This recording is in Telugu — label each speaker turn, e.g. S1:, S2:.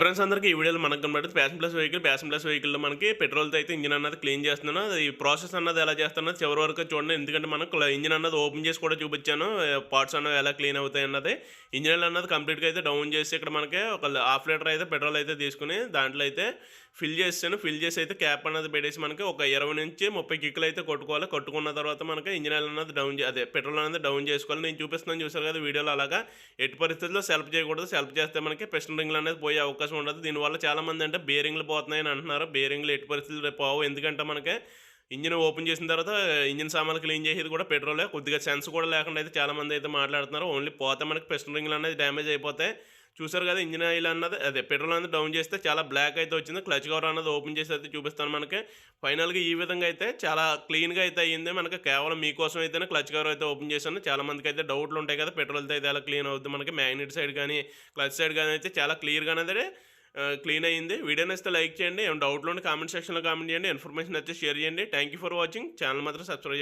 S1: ఫ్రెండ్స్ అందరికీ ఈ వీడియోలో మనకు కనబడి passion plus vehicle passion plus వెహికల్లో మనకి పెట్రోల్తో అయితే ఇంజిన్ అన్నది క్లీన్ చేస్తున్నాను. అది ఈ ప్రాసెస్ అన్నది ఎలా చేస్తున్నది చివరి వరకు చూడండి. ఎందుకంటే మనకు ఇంజిన్ అన్నది ఓపెన్ చేసి కూడా చూపించాను. పార్ట్స్ అన్నవి ఎలా క్లీన్ అవుతాయి అన్నది. ఇంజిన్ అన్నది కంప్లీట్గా అయితే డౌన్ చేసి ఇక్కడ మనకి ఒక హాఫ్ లీటర్ అయితే పెట్రోల్ అయితే తీసుకుని దాంట్లో అయితే ఫిల్ చేసాను ఫిల్ చేసి అయితే క్యాప్ అన్నది పెట్టేసి మనకి ఒక ఇరవై నుంచి ముప్పై కిక్కులు అయితే కొట్టుకోవాలి. కొట్టుకున్న తర్వాత మనకి ఇంజిన్ ఆయిల్ అన్నది డౌన్ అదే పెట్రోల్ అనేది డౌన్ చేసుకోవాలి. నేను చూపిస్తున్నాను చూసారు కదా వీడియోలో అలాగా. ఎట్టి పరిస్థితుల్లో సెల్ఫ్ చేయకూడదు. సెల్ఫ్ చేస్తే మనకి పిస్టన్ రింగ్లు అనేది పోయే అవకాశం ఉండదు. దీనివల్ల చాలామంది అంటే బేరింగ్లు పోతున్నాయని అంటున్నారు. బేరింగ్లు ఎట్టి పరిస్థితులు పోవు. ఎందుకంటే మనకి ఇంజిన్ ఓపెన్ చేసిన తర్వాత ఇంజిన్ సామాన్లు క్లీన్ చేసేది కూడా పెట్రోలే. కొద్దిగా సెన్స్ కూడా లేకుండా అయితే చాలా మంది అయితే మాట్లాడుతున్నారు. ఓన్లీ పోతే మనకి పిస్టన్ రింగ్లు అనేది డ్యామేజ్ అయిపోతాయి చూసారు కదా ఇంజిన్ ఆయిల్ అన్నది? అదే పెట్రోల్ అనేది డౌన్ చేస్తే చాలా బ్లాక్ అయితే వచ్చింది. క్లచ్ కవర్ అన్నది ఓపెన్ చేసి అయితే చూపిస్తాను మనకి. ఫైనల్గా ఈ విధంగా అయితే చాలా క్లీన్గా అయితే అయ్యింది. మనకి కేవలం మీకోసం అయితేనే క్లచ్ కవర్ అయితే ఓపెన్ చేశాను. చాలా మందికి అయితే డౌట్లు ఉంటాయి కదా పెట్రోల్తో అయితే ఎలా క్లీన్ అవుతుంది మనకి? మ్యాగ్నెట్ సైడ్ కానీ క్లచ్ సైడ్ కానీ అయితే చాలా క్లియర్గా అనేది క్లీన్ అయ్యింది. వీడియో నచ్చితే లైక్ చేయండి. ఏమైనా డౌట్లు ఉంటే కామెంట్ సెక్షన్లో కామెంట్ చేయండి. ఇన్ఫర్మేషన్ అయితే షేర్ చేయండి. Thank you for watching channel మాత్రం సబ్స్క్రైబ్ చేయండి.